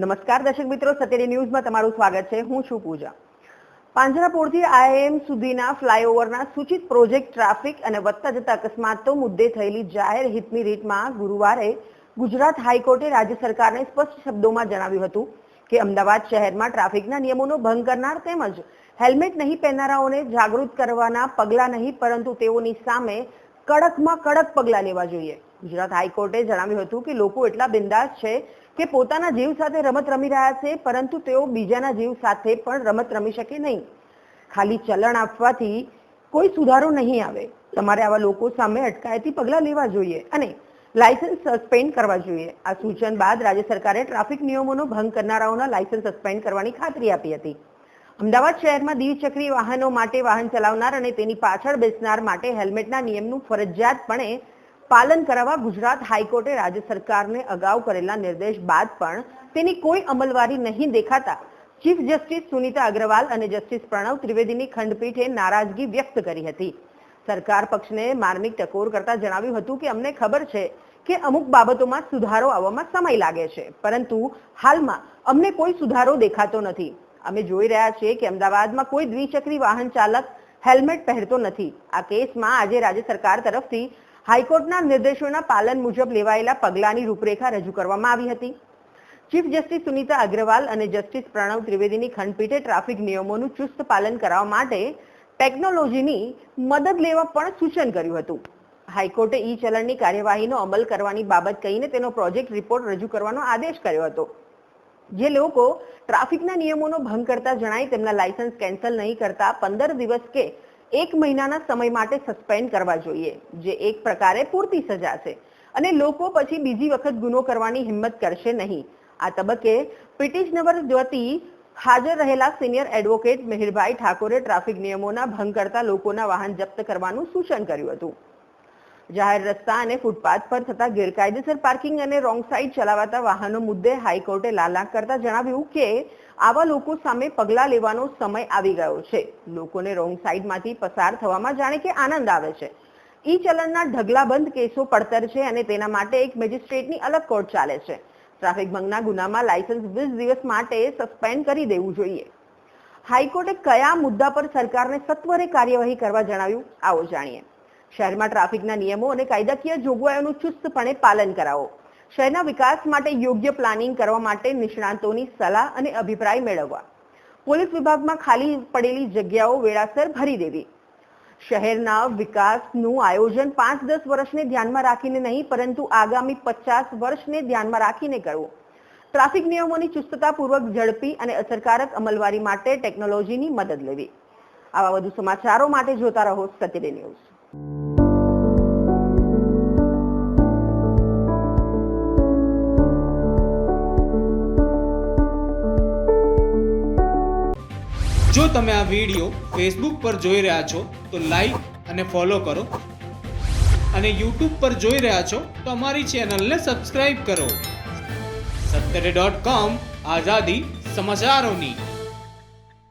નમસ્કાર દર્શક મિત્રો સત્યડી ન્યૂઝમાં તમારું સ્વાગત છે. હું છું પૂજા. પાંજરાપોળથી આઈએમ સુધીના ફ્લાયઓવરના સૂચિત પ્રોજેક્ટ ટ્રાફિક અને વધતા જતા અકસ્માતો મુદ્દે થયેલી જાહેર હિતની રીતમાં ગુરુવારે ગુજરાત હાઈકોર્ટે રાજ્ય સરકારને સ્પષ્ટ શબ્દોમાં જણાવ્યું હતું કે અમદાવાદ શહેરમાં ટ્રાફિકના નિયમોનો ભંગ કરનાર તેમજ હેલ્મેટ નહીં પહેરનારાઓને જાગૃત કરવાના પગલાં નહીં, પરંતુ તેઓની સામે કડકમાં કડક પગલાં લેવા જોઈએ. ગુજરાત હાઈકોર્ટે જણાવ્યું હતું કે લોકો એટલા બિંદાસ છે કે પોતાના જીવ સાથે રમત રમી રહ્યા છે, પરંતુ તેઓ બીજાના જીવ સાથે પણ રમત રમી શકે નહીં. ખાલી ચલણ આપવાથી કોઈ સુધારો નહીં આવે. તમારે આવા લોકો સામે અટકાયતી પગલાં લેવા જોઈએ અને લાયસન્સ સસ્પેન્ડ કરવા જોઈએ. આ સૂચન બાદ રાજ્ય સરકારે ટ્રાફિક નિયમોનો ભંગ કરનારાઓના લાયસન્સ સસ્પેન્ડ કરવાની ખાતરી આપી હતી. અમદાવાદ શહેરમાં દ્વિચક્રી વાહનો માટે વાહન ચલાવનાર અને તેની પાછળ બેસનાર માટે હેલ્મેટના નિયમનું ફરજિયાતપણે પાલન કરાવવા ગુજરાત હાઈકોર્ટે રાજ્ય સરકારને અગાઉ કરેલા નિર્દેશ બાદ પણ તેની કોઈ અમલવારી નહીં દેખાતા. ચીફ જસ્ટિસ સુનીતા અગ્રવાલ અને જસ્ટિસ પ્રણવ ત્રિવેદીની ખંડપીઠે નારાજગી વ્યક્ત કરી હતી. સરકાર પક્ષને માર્મિક ટકોર કરતા જણાવ્યું હતું કે, અમને ખબર છે કે અમુક બાબતોમાં સુધારો આવવામાં સમય લાગે છે, પરંતુ હાલમાં અમને કોઈ સુધારો દેખાતો નથી. અમે જોઈ રહ્યા છીએ કે અમદાવાદમાં કોઈ દ્વિચક્રી વાહન ચાલક હેલ્મેટ પહેરતો નથી. આ કેસમાં આજે રાજ્ય સરકાર તરફથી હાઈકોર્ટના નિર્દેશોના પાલન મુજબ લેવાયેલા પગલાંની રૂપરેખા રજૂ કરવામાં આવી હતી. ચીફ જસ્ટિસ સુનીતા અગ્રવાલ અને જસ્ટિસ પ્રણવ ત્રિવેદીની ખંડપીઠે ટ્રાફિક નિયમોનું ચુસ્ત પાલન કરાવવા માટે ટેકનોલોજીની મદદ લેવા પણ સૂચન કર્યું હતું. હાઈકોર્ટે ઈ ચલણની કાર્યવાહીનો અમલ કરવાની બાબત કહીને તેનો પ્રોજેક્ટ રિપોર્ટ રજૂ કરવાનો આદેશ કર્યો હતો. જે લોકો ટ્રાફિકના નિયમોનો ભંગ કરતા જણાય તેમના લાયસન્સ કેન્સલ નહીં કરતા પંદર દિવસ કે એક મહિનાના સમય માટે સસ્પેન્ડ કરવા જોઈએ, જે એક પ્રકારે પૂરતી સજા છે. અને લોકો પછી બીજી વખત ગુનો કરવાની હિંમત કરશે નહીં. આ તબક્કે પિટિશનર વતી હાજર રહેલા સિનિયર એડવોકેટ મિહિરભાઈ ઠાકોરે ટ્રાફિક નિયમોના ભંગ કરતા લોકોના વાહન જપ્ત કરવાનું સૂચન કર્યું હતું. જાહેર રસ્તા અને ફૂટપાથ પર થતા ગેરકાયદેસર પાર્કિંગ અને રોંગ સાઈડ ચલાવાતા વાહનો મુદ્દે હાઈકોર્ટે લાલાક કરતા જણાવ્યું કે આવા લોકો સામે પગલાં લેવાનો સમય આવી ગયો છે. લોકોને રોંગ સાઈડમાંથી પસાર થવામાં જાણે કે આનંદ આવે છે. ઈ ચલણના ઢગલાબંધ કેસો પડતર છે અને તેના માટે એક મેજિસ્ટ્રેટની અલગ કોર્ટ ચાલે છે. ટ્રાફિક ભંગના ગુનામાં લાયસન્સ વીસ દિવસ માટે સસ્પેન્ડ કરી દેવું જોઈએ. હાઈકોર્ટે કયા મુદ્દા પર સરકારને સત્વરે કાર્યવાહી કરવા જણાવ્યું? આવો જાણીએ. શહેરમાં ટ્રાફિકના નિયમો અને કાયદાકીય જોગવાઈઓનું ચુસ્તપણે પાલન કરાવો. શહેરના વિકાસ માટે યોગ્ય પ્લાનિંગ કરવા માટે નિષ્ણાંતોની સલાહ અને અભિપ્રાય મેળવવા. પોલીસ વિભાગમાં ખાલી પડેલી જગ્યાઓ વેળાસર ભરી દેવી. શહેરના વિકાસનું આયોજન પાંચ દસ વર્ષને ધ્યાનમાં રાખીને નહીં, પરંતુ આગામી પચાસ વર્ષને ધ્યાનમાં રાખીને કરવું. ટ્રાફિક નિયમોની ચુસ્તતાપૂર્વક ઝડપી અને અસરકારક અમલવારી માટે ટેકનોલોજીની મદદ લેવી. આવા વધુ સમાચારો માટે જોતા રહો સત્યડે ન્યૂઝ. જો તમે આ વીડિયો ફેસબુક પર જોઈ રહ્યા છો, તો લાઈક અને ફોલો કરો. અને યુટ્યુબ પર જોઈ રહ્યા છો, તો અમારી ચેનલને સબસ્ક્રાઈબ કરો. સત્તરે ડોટ કોમ આઝાદી સમાચારોની.